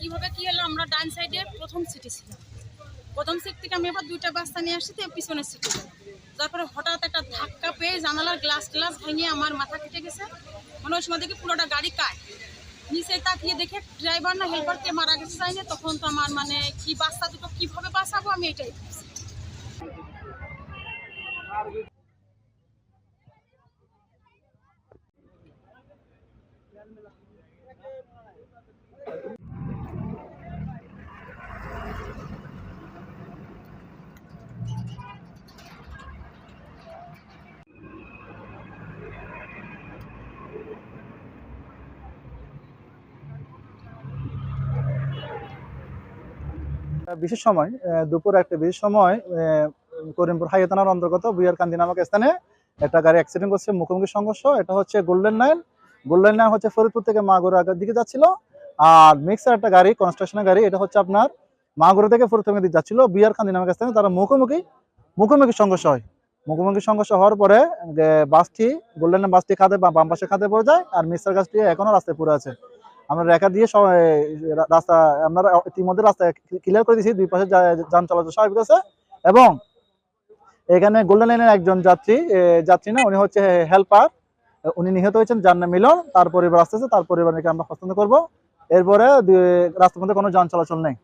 কীভাবে কি হলো? আমরা ডান সাইডে প্রথম সিটি ছিলাম। প্রথম সিট থেকে আমি আবার দুইটা বাস্তা নিয়ে আসছি পিছনের সিটি তারপরে হঠাৎ একটা ধাক্কা পেয়ে জানালার গ্লাস গ্লাস ভেঙে আমার মাথা কেটে গেছে। মনে হয় সময় দেখি পুরোটা গাড়ি কায় নিচে তাকিয়ে দেখে ড্রাইভার না হেল্পারকে মারা গেছে তাই না, তখন তো আমার মানে কি বাচ্চা দুটো কীভাবে বাঁচাবো আমি এটাই। বিশেষ সময় দুপুর একটা বিশেষ সময় করিমপুর হাইয়া থানার অন্তর্গত বুয়ার কান্দি নামক স্থানে একটা গাড়ি অ্যাক্সিডেন্ট করছে, মুখোমুখি সংঘর্ষ। এটা হচ্ছে গোল্ডেন লাইন গোল্ডেন লাইন হচ্ছে ফরিদপুর থেকে মাগুরা দিকে যাচ্ছিল। আর মিক্সার একটা গাড়ি কনস্ট্রাকশনের গাড়ি, এটা হচ্ছে আপনার মাগুরা থেকে ফরিদপুর দিকে যাচ্ছিল বিয়ার কান্দি নামক স্থানে। তারা মুখোমুখি মুখোমুখি সংঘর্ষ হয়। মুখোমুখি সংঘর্ষ হওয়ার পরে বাসটি গোল্ডেন বাসটি বা বাম পাশে খাদে পড়ে যায়, আর মিক্সার গাছটি এখনও রাস্তায় পড়ে আছে। আমরা রেখা দিয়ে রাস্তা, আমরা ইতিমধ্যে রাস্তা ক্লিয়ার করে দিয়েছি, দুই পাশে যান চলাচল স্বাভাবিক আছে। এবং এখানে গোল্ডেন লাইনের একজন যাত্রী যাত্রী না, উনি হচ্ছে হেল্পার উনি নিহত হয়েছেন, যার মিলন, তার পরিবার আসতেছে তার পরিবারকে আমরা পছন্দ করব। এরপরে রাস্তার মধ্যে কোনো যান চলাচল নেই।